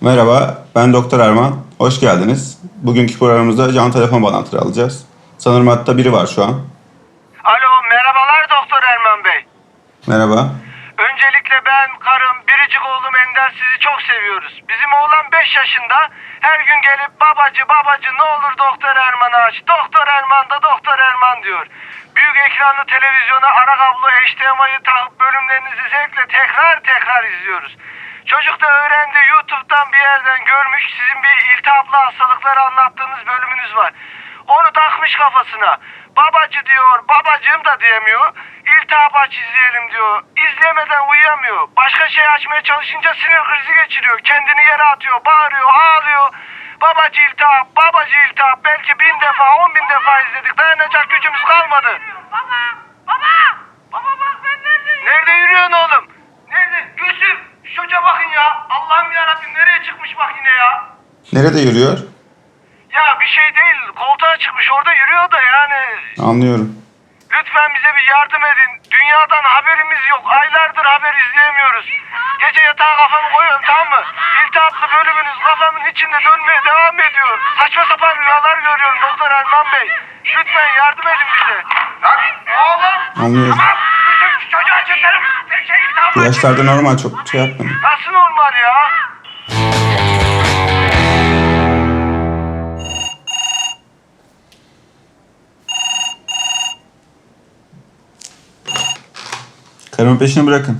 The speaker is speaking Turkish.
Merhaba, ben Doktor Erman. Hoş geldiniz. Bugünkü programımızda canlı telefon bağlantıları alacağız. Sanırım hatta biri var şu an. Alo merhabalar Doktor Erman Bey. Merhaba. Öncelikle ben, karım, biricik oğlum Ender sizi çok seviyoruz. Bizim oğlan 5 yaşında her gün gelip babacı babacı ne olur Doktor Erman'ı aç. Doktor Erman da Doktor Erman diyor. Büyük ekranlı televizyona ara kablo HDMI'yi takıp bölümlerinizi zevkle tekrar tekrar izliyoruz. Çocuk da öğrendi YouTube'dan bir yerden görmüş sizin bir iltihaplı hastalıkları anlattığınız bölümünüz var. Onu takmış kafasına. Babacı diyor, babacığım da diyemiyor. İltihap aç izleyelim diyor. İzlemeden uyuyamıyor. Başka şey açmaya çalışınca sinir krizi geçiriyor. Kendini yere atıyor, bağırıyor, ağlıyor. Babacı iltihap, babacı iltihap. Belki bin defa, on bin defa izledik. Dayanacak gücümüz kalmadı. Baba bak ben neredeyim? Nerede yürüyorsun oğlum? Nerede? Gülsüm, şu çocuğa bakın ya. Allah'ım yarabbim nereye çıkmış bak yine ya. Nerede yürüyor? Ya bir şey değil, koltuğa çıkmış orada yürüyor da yani. Anlıyorum. Lütfen bize bir yardım edin. Dünyadan haberimiz yok. Aylardır haber izleyemiyoruz. Gece yatağa kafamı koyuyorum tamam mı? İltihaplı bölümünüz kafamın içinde dönmeye devam ediyor. Saçma sapan rüyalar görüyorum Doktor Erman Bey. Lütfen yardım edin bize. Lan oğlum. Anlıyorum. Tamam. Bütün çocuğa çekerim. Bir şey Bu yaşlarda normal çok şey yapmayın. Nasıl normal ya? Karımın peşini bırakın.